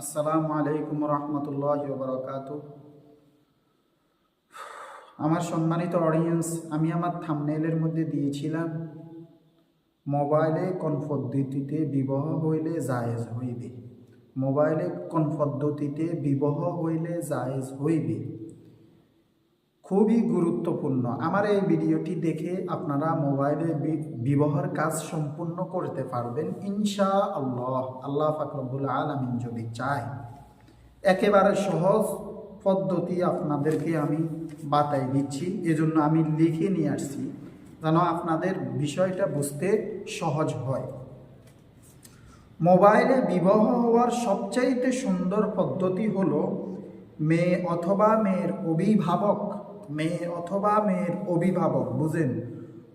আসসালামু আলাইকুম রহমতুল্লাহ বরকাত আমার সম্মানিত অডিয়েন্স আমি আমার থামনেলের মধ্যে দিয়েছিলাম, মোবাইলে কোন পদ্ধতিতে বিবাহ হইলে জায়েজ হইবে। মোবাইলে কোন পদ্ধতিতে বিবাহ হইলে জায়েজ হইবে। খুবই গুরুত্বপূর্ণ। আমার এই ভিডিওটি দেখে আপনারা মোবাইলে বিবাহের কাজ সম্পূর্ণ করতে পারবেন ইনশা আল্লাহ আল্লাহ ফাকরবুল আলমিন যদি চায়। একেবারে সহজ পদ্ধতি আপনাদেরকে আমি বাতাই দিচ্ছি, এজন্য আমি লিখে নিয়ে আসছি, যেন আপনাদের বিষয়টা বুঝতে সহজ হয়। মোবাইলে বিবাহ হওয়ার সবচাইতে সুন্দর পদ্ধতি হলো, মেয়ে অথবা মেয়ের অভিভাবক মেয়ে অথবা মেয়ের অভিভাবক, বুঝেন?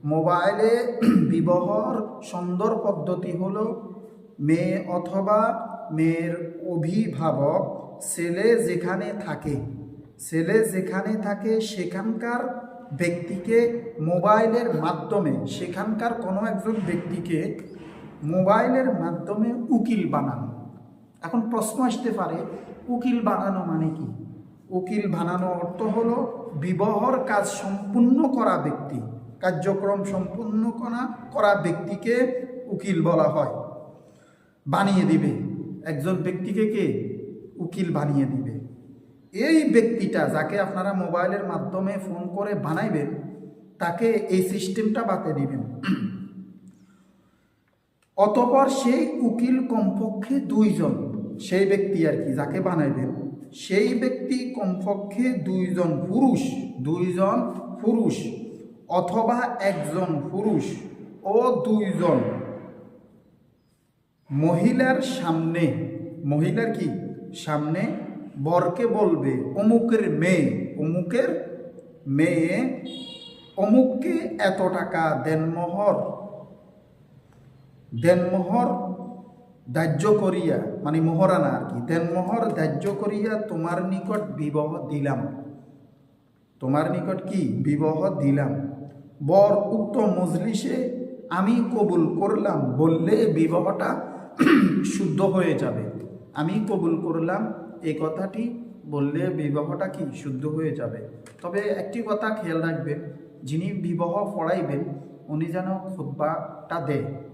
মোবাইলে বিবাহর সুন্দর পদ্ধতি হলো মেয়ে অথবা মেয়ের অভিভাবক ছেলে যেখানে থাকে, ছেলে যেখানে থাকে সেখানকার ব্যক্তিকে মোবাইলের মাধ্যমে, সেখানকার কোনো একজন ব্যক্তিকে মোবাইলের মাধ্যমে উকিল বানানো। এখন প্রশ্ন আসতে পারে, উকিল বানানো মানে কি? উকিল বানানো অর্থ হলো বিবাহর কাজ সম্পূর্ণ করা ব্যক্তি, কার্যক্রম সম্পূর্ণ করা করা ব্যক্তিকে উকিল বলা হয়। বানিয়ে দিবে। একজন ব্যক্তিকে কে? উকিল বানিয়ে দিবে। এই ব্যক্তিটা যাকে আপনারা মোবাইলের মাধ্যমে ফোন করে বানাইবেন, তাকে এই সিস্টেমটা বাতে দিবেন। অতপর সেই উকিল কমপক্ষে দুইজন, সেই ব্যক্তি আর কি, যাকে বানাইবেন সেই ব্যক্তি কমপক্ষে দুইজন পুরুষ দুইজন পুরুষ অথবা একজন পুরুষ ও দুইজন। মহিলার সামনে, মহিলার কি? সামনে বরকে বলবে, অমুকের মেয়ে অমুকের মেয়ে, অমুককে এত টাকা দেনমোহর দেনমোহর দাহ্য করিয়া মানে মোহরানা আর কি দেনমোহর দাহ্য করিয়া তোমার নিকট বিবাহ দিলাম। তোমার নিকট কি? বিবাহ দিলাম। বর উক্ত মজলিসে আমি কবুল করলাম, বললে বিবাহটা শুদ্ধ হয়ে যাবে। আমি কবুল করলাম এই কথাটি বললে বিবাহটা কি? শুদ্ধ হয়ে যাবে। তবে একটি কথা খেয়াল রাখবেন, যিনি বিবাহ পড়াইবেন, উনি যেন খুদ্বাটা দেয়।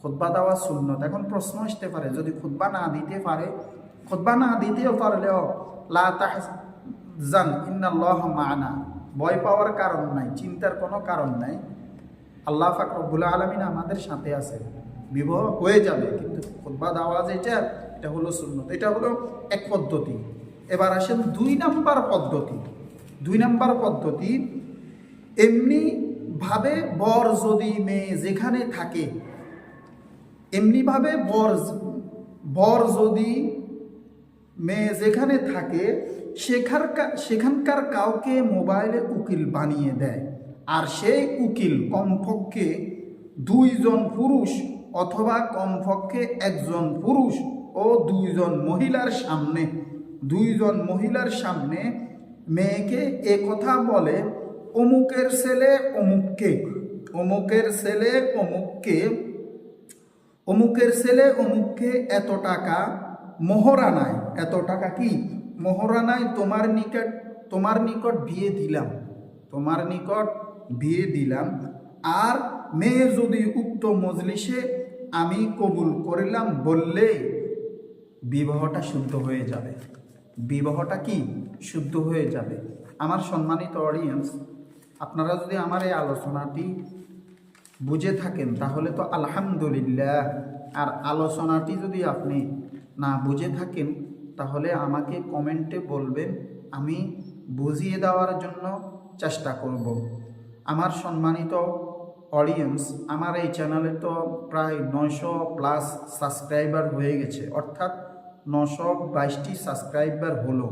খুদ্া দেওয়া শূন্যত এখন প্রশ্ন আসতে পারে, যদি খুদ্া না দিতে পারে খুদ্া না দিতেও পারলেও, লা জান ইন্নাল্লাহ মানা। ভয় পাওয়ার কারণ নাই, চিন্তার কোনো কারণ নাই। আল্লাহ ফাকরবুল আলমিন আমাদের সাথে আছে বিবাহ হয়ে যাবে, কিন্তু খুদ্া দেওয়া যেটা, এটা হলো শূন্য এটা হলো এক পদ্ধতি। এবার আসেন দুই নাম্বার পদ্ধতি। দুই নাম্বার পদ্ধতি এমনি ভাবে বর যদি মেয়ে যেখানে থাকে এমনিভাবে বর বর যদি মেয়ে যেখানে থাকে সেখানকার সেখানকার কাউকে মোবাইলে উকিল বানিয়ে দেয়। আর সেই উকিল কমপক্ষে দুইজন পুরুষ অথবা কমপক্ষে একজন পুরুষ ও দুইজন মহিলার সামনে, দুইজন মহিলার সামনে মেয়েকে এ কথা বলে, অমুকের ছেলে অমুককে, অমুকের ছেলে অমুককে অমুকের ছেলে, অমুককে এত টাকা মোহরানায় এত টাকা কি? মোহরানায় তোমার নিকট তোমার নিকট বিয়ে দিলাম। তোমার নিকট বিয়ে দিলাম। আর মেয়ে যদি উক্ত মজলিসে আমি কবুল করিলাম বললে বিবাহটা শুদ্ধ হয়ে যাবে। বিবাহটা কি? শুদ্ধ হয়ে যাবে। আমার সম্মানিত অডিয়েন্স আপনারা যদি আমার এই আলোচনাটি বুঝে থাকেন, তাহলে তো আলহামদুলিল্লাহ। আর আলোচনাটি যদি আপনি না বুঝে থাকেন, তাহলে আমাকে কমেন্টে বলবেন, আমি বুঝিয়ে দেওয়ার জন্য চেষ্টা করব। আমার সম্মানিত অডিয়েন্স আমার এই চ্যানেলে তো প্রায় নয়শো প্লাস সাবস্ক্রাইবার হয়ে গেছে, অর্থাৎ নশো বাইশটি সাবস্ক্রাইবার হলো।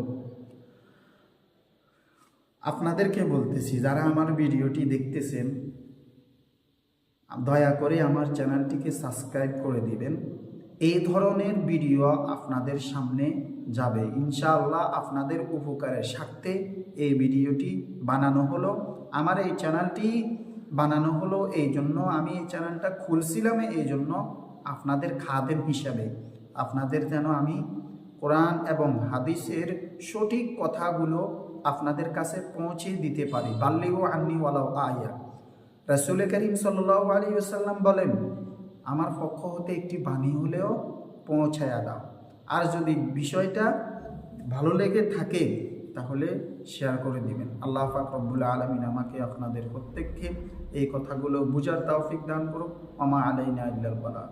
আপনাদেরকে বলতেছি, যারা আমার ভিডিওটি দেখতেছেন দয়া করে আমার চ্যানেলটিকে সাবস্ক্রাইব করে দিবেন। এই ধরনের ভিডিও আপনাদের সামনে যাবে। ইনশাআল্লাহ আপনাদের উপকারের স্বার্থে এই ভিডিওটি বানানো হলো। আমার এই চ্যানেলটি বানানো হলো এই জন্য আমি এই চ্যানেলটা খুলছিলাম এই জন্য আপনাদের খাদেম হিসাবে। আপনাদের যেন আমি কোরআন এবং হাদিসের সঠিক কথাগুলো আপনাদের কাছে পৌঁছে দিতে পারি। বাল্লিও আন্নি ওয়ালাও আয়া। রাসুল করিম সাল্লাহ আলী সাল্লাম বলেন, আমার পক্ষ হতে একটি বাণী হলেও পৌঁছায়া দাও। আর যদি বিষয়টা ভালো লেগে থাকে, তাহলে শেয়ার করে দিবেন। আল্লাহ পাক রব্বুল আলমিন আমাকে আপনাদের প্রত্যেককে এই কথাগুলো বুঝার তৌফিক দান করুক। আমা আলাইনা ইল্লাল বালা।